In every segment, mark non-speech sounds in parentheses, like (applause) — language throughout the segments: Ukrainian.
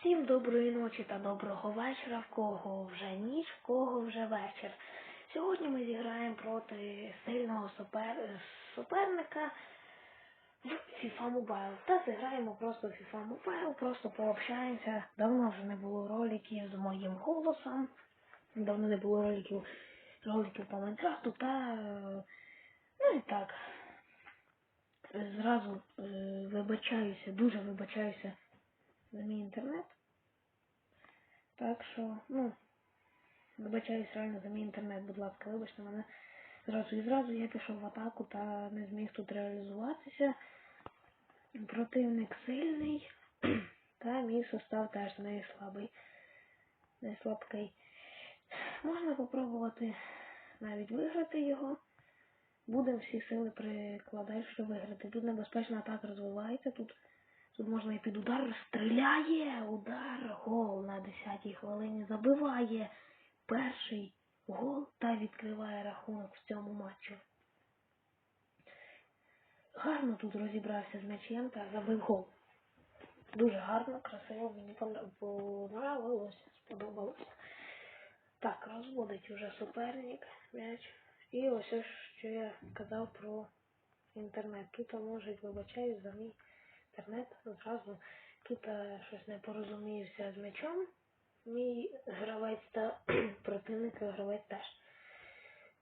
Всім доброї ночі та доброго вечора, в кого вже ніч, в кого вже вечір. Сьогодні ми зіграємо проти сильного супер... суперника в FIFA Mobile. Та зіграємо просто в FIFA Mobile, просто пообщаємося. Давно вже не було роликів з моїм голосом. Давно не було роликів, роликів по Майнкрафту та ну і так. Зразу е, вибачаюся, дуже вибачаюся за мій інтернет. Так що, ну, вибачаюсь реально за мій інтернет, будь ласка, вибачте мене. Зразу і зразу я пішов в атаку та не зміг тут реалізуватися. Противник сильний, (clears throat) та мій состав теж не слабий, не слабкий. Можна попробувати навіть виграти його. Будемо всі сили прикладати, щоб виграти. Тут небезпечна атака розвивається, тут Тут можна і під удар стріляє, удар, гол на 10-й хвилині забиває перший гол та відкриває рахунок в цьому матчі. Гарно тут розібрався з м'ячем та забив гол. Дуже гарно, красиво, мені понравилося, сподобалося. Так, розводить уже суперник м'яч. І ось що я казав про інтернет. Тут можуть вибачаюсь за мій інтернет зразу тут е, щось не порозуміюся з м'ячом. Мій гравець та (clears throat) противник гравець теж.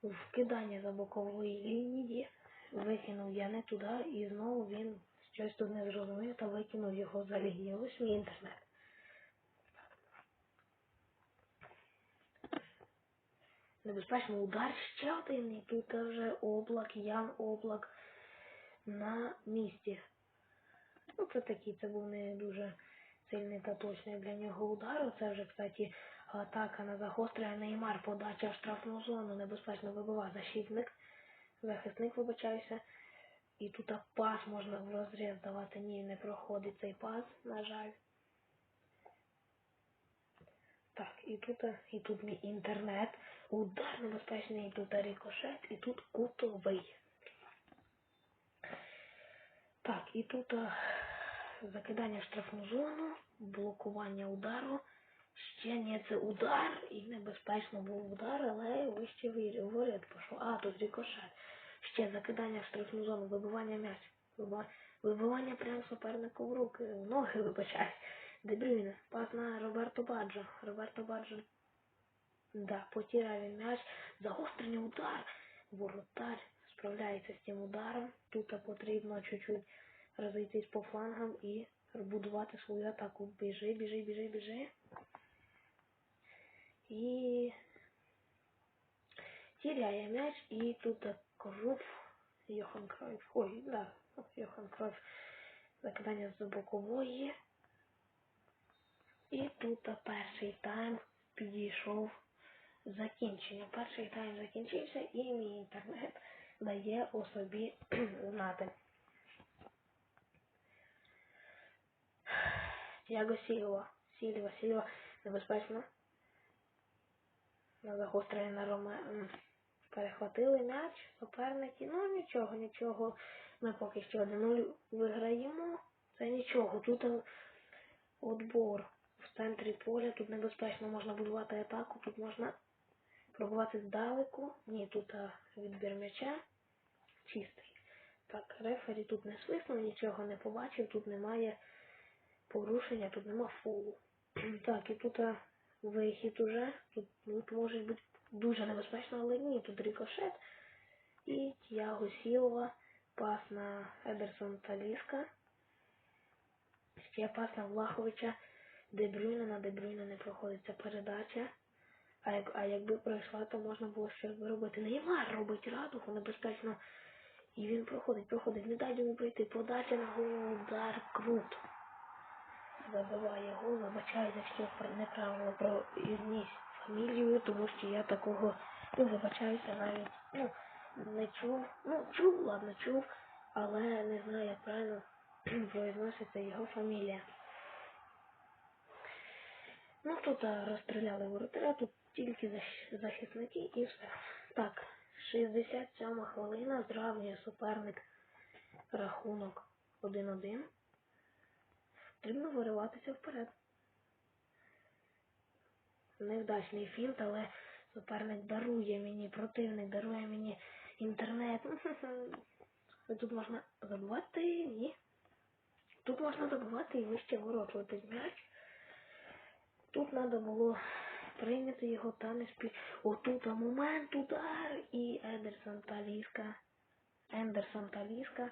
Вкидання за бокової лінії викинув я не туди і знову він щось тут не зрозумів та викинув його за лінію. Ось мій інтернет. Небезпечний удар ще один, і тут вже облак, ян облак на місці. Ну, це такий, це був не дуже сильний та точний для нього удар. Це вже, кстати, атака на загострення Неймар, подача в штрафну зону, небезпечно вибиває защитник, захисник, вибачаюся. І тут пас можна в розріз давати. Ні, не проходить цей пас, на жаль. Так, і тут і тут мій інтернет. Удар небезпечний, і тут рикошет, і тут кутовий. Так, і тут закидання в штрафну зону, блокування удару. Ще не це удар і небезпечно був удар, але вище воріт пішов. А, тут рикошет. Ще закидання в штрафну зону, вибивання м'яч. Вибивання прямо супернику в руки, в ноги вибачай. Дебрюйне. Пас на Роберто Баджо. Роберто Баджо. Да, потіряє він м'яч. Загострення удар. Воротар справляється з цим ударом. Тут потрібно чуть-чуть розійтись по флангам і будувати свою атаку. Біжи, біжи, біжи, біжи. І теряє м'яч і тут Крuf, Йохан Кройф. Ой, да, Йохан Кройф. Закидання з бокової. І тут перший тайм підійшов закінчення. Перший тайм закінчився і мій інтернет дає у собі (clears throat) знати. Тяго Сілова. Сілова, Сілова. Небезпечно. Загострення на Роме. Перехватили м'яч, суперники. Ну нічого, нічого. Ми поки що 1-0 виграємо. Це нічого. Тут отбор в центрі поля. Тут небезпечно можна будувати атаку. Тут можна пробувати здалеку. Ні, тут відбір м'яча чистий. Так, рефері тут не свиснув, нічого не побачив, тут немає порушення, тут нема фолу. Так, і тут вихід уже. Тут, тут може бути дуже небезпечно, але ні, тут рикошет. І Тіаго Сілова, пас на Едерсон Таліска. Ще пас на Влаховича. Дебрюйна на Дебрюйна не проходиться передача. А як, а якби пройшла, то можна було щось робити. Неймар робить радугу, небезпечно. І він проходить, проходить. Не дай йому прийти. Подача на голову, удар круто забиває гол, вибачаю, якщо неправильно про ізніс фамілію, тому що я такого ну, вибачаюся навіть ну, не чув. Ну, чув, ладно, чув, але не знаю, як правильно (clears throat) произноситься його фамілія. Ну, тут розстріляли воротаря, тут тільки захисники і все. Так, 67 хвилина, зравнює суперник рахунок 1-1. Потрібно вириватися вперед. невдачний фінт, але суперник дарує мені, противник дарує мені інтернет. (laughs) Тут можна забувати, ні. Тут можна забувати і вище ворот летить м'яч. Тут треба було прийняти його та не спі... Отут а момент, удар і Едерсон та Ліска. Ендерсон та Ліска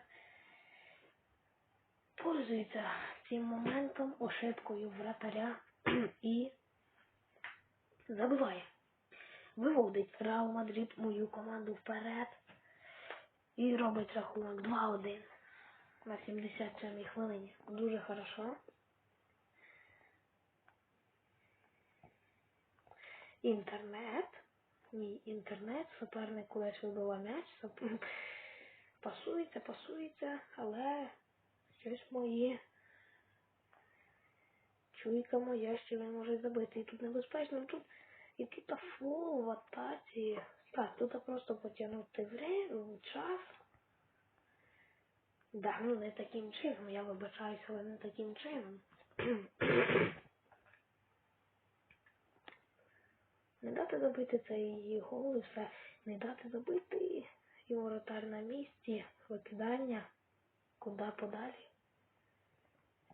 пользується цим моментом, ошибкою вратаря (clears throat) і забиває. Виводить Реал Мадрид мою команду вперед і робить рахунок 2-1 на 77-й хвилині. Дуже хорошо. Інтернет. Мій інтернет, суперник кудись вибиває м'яч, (clears throat) пасується, пасується, але щось моє. Чуйка моя, що він може забити. І тут небезпечно, тут і тут фол в атаці. Так, тут просто потягнути время, час. Да, ну не таким чином, я вибачаюсь, але не таким чином. (clears throat) Не дати забити цей гол і все. Не дати забити і воротар на місці, викидання, куди подалі.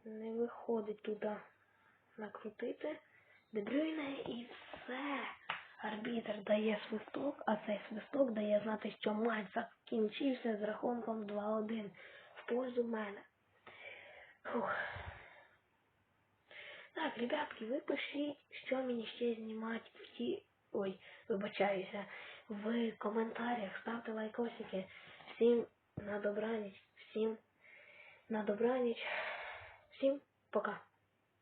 Не виходить туди накрутити. Дебрюйне і все. Арбітр дає свисток, а цей свисток дає знати, що матч закінчився з рахунком 2-1 в пользу мене. Фух. Так, ребятки, ви пишіть, що мені ще знімати в ті... Ой, вибачаюся. В коментарях ставте лайкосики. Всім на добраніч, всім на добраніч. Всім пока.